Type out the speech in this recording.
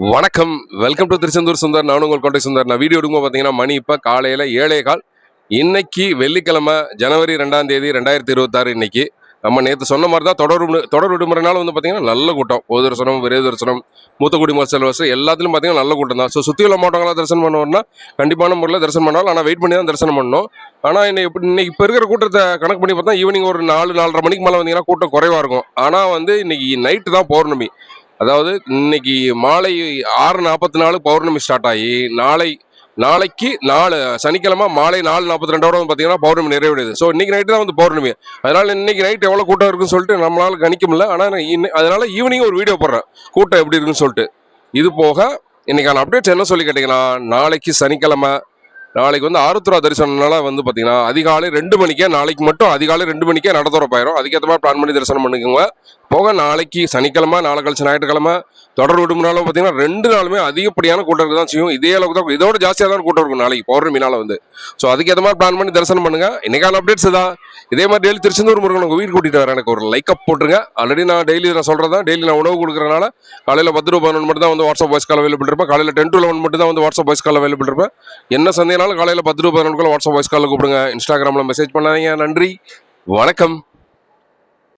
வணக்கம். Welcome to Tiruchendur Sundar நானும் உங்கள் கோட்டை சுந்தர். நான் வீடியோ எடுக்கும்போது பார்த்தீங்கன்னா மணி இப்போ காலையில் ஏழே கால். இன்னைக்கு வெள்ளிக்கிழமை ஜனவரி ரெண்டாம் தேதி ரெண்டாயிரத்தி இருபத்தாறு இன்னைக்கு. நம்ம நேற்று சொன்ன மாதிரி தான் தொடர் விடு- தொடர் விடுமுறைனால வந்து பார்த்தீங்கன்னா நல்ல கூட்டம். பொது தரிசனம் விரைவு தரிசனம் மூத்தக்குடி மோசல் வசதி எல்லாத்துலையும் பார்த்தீங்கன்னா நல்ல கூட்டம் தான். ஸோ சுற்றி உள்ள மாவட்டங்களாக தரிசனம் பண்ணுவோம்னா கண்டிப்பான முறையில் தரிசனம் பண்ணாலும். ஆனால் வெயிட் பண்ணி தான் தரிசனம் பண்ணணும். ஆனால் இன்னைக்கு இப்ப- இன்னைக்கு இப்போ இருக்கிற கூட்டத்தை கணக்கு பண்ணி பார்த்தா ஈவினிங் ஒரு நாலு நாலரை மணிக்கு மேலே வந்தீங்கன்னா கூட்டம் குறைவாக இருக்கும். ஆனால் வந்து இன்னைக்கு நைட்டு தான் பௌர்ணமி. அதாவது இன்னைக்கு மாலை ஆறு நாற்பத்தி நாலு பௌர்ணமி ஸ்டார்ட் ஆகி நாளை நாளைக்கு நாலு சனிக்கிழமை மாலை நாலு நாற்பத்தி ரெண்டோட வந்து பார்த்தீங்கன்னா பௌர்ணமி நிறைவடையுது. ஸோ இன்னைக்கு நைட்டு தான் வந்து பௌர்ணமி. அதனால இன்னைக்கு நைட் எவ்வளோ கூட்டம் இருக்குன்னு சொல்லிட்டு நம்மளால கணிக்க முடியல. ஆனால் இன்னும் இன்னை- அதனால ஈவினிங் ஒரு வீடியோ போடுறேன். கூட்டம் எப்படி இருக்குன்னு சொல்லிட்டு. இது போக இன்னைக்கான அப்டேட்ஸ் என்ன சொல்லி கேட்டிங்கன்னா நாளைக்கு சனிக்கிழமை நாளைக்கு வந்து ஆருத்ரா தரிசனம்னால வந்து பார்த்தீங்கன்னா அதிகாலை ரெண்டு மணிக்கே நாளைக்கு மட்டும் அதிகாலை ரெண்டு மணிக்கே நட திறப்பாயிரும் அதுக்கேற்ற மாதிரி பிளான் பண்ணி தரிசனம் பண்ணிக்கோங்க. போக நாளைக்கு சனிக்கிழமை நாளை கழிச்சு ஞாயிற்றுக்கிழமை தொடர் விடுமுறைனாலும் பார்த்தீங்கன்னா ரெண்டு நாளுமே அதிகப்படியான கூட்டம் இருக்க தான் செய்யும். இதே அளவுக்கு தான் இதோட ஜாஸ்தியாக தான் கூட்டம் இருக்கும் நாளைக்கு பௌர்ணமினால வந்து. ஸோ அதுக்கு ஏற்ற மாதிரி பிளான் பண்ணி தரிசனம் பண்ணுங்க. இன்னைக்கான அப்டேட்ஸ் தான் இதே மாதிரி டெய்லி திருச்செந்தூர் முருகன் உங்கள் வீடு கூட்டிட்டு வரேன் எனக்கு ஒரு லைக் அப் போட்டுருங்க. ஆல்ரெடி நான் டெய்லி நான் சொல்கிறது தான் டெய்லி நான் உணவு கொடுக்குறனால காலையில் பத்து ரூபா பதினொன்று மட்டும் தான் வந்து வாட்ஸ்அப் வாய்ஸ் கால் அவைலபிள் இருப்பேன். காலையில் டென் டு லெவன் மட்டும் தான் வந்து வாட்ஸ்அப் வாய்ஸ் கால் அவைலபிள் இருப்பேன். என்ன சந்தேகனாலும் காலையில் பத்து ரூபா பதினொன்று வாட்ஸ்அப் வாய்ஸ் காலில் கூப்பிடுங்க. இன்ஸ்டாகிராமில் மெசேஜ் பண்ணாதீங்க. நன்றி. வணக்கம்.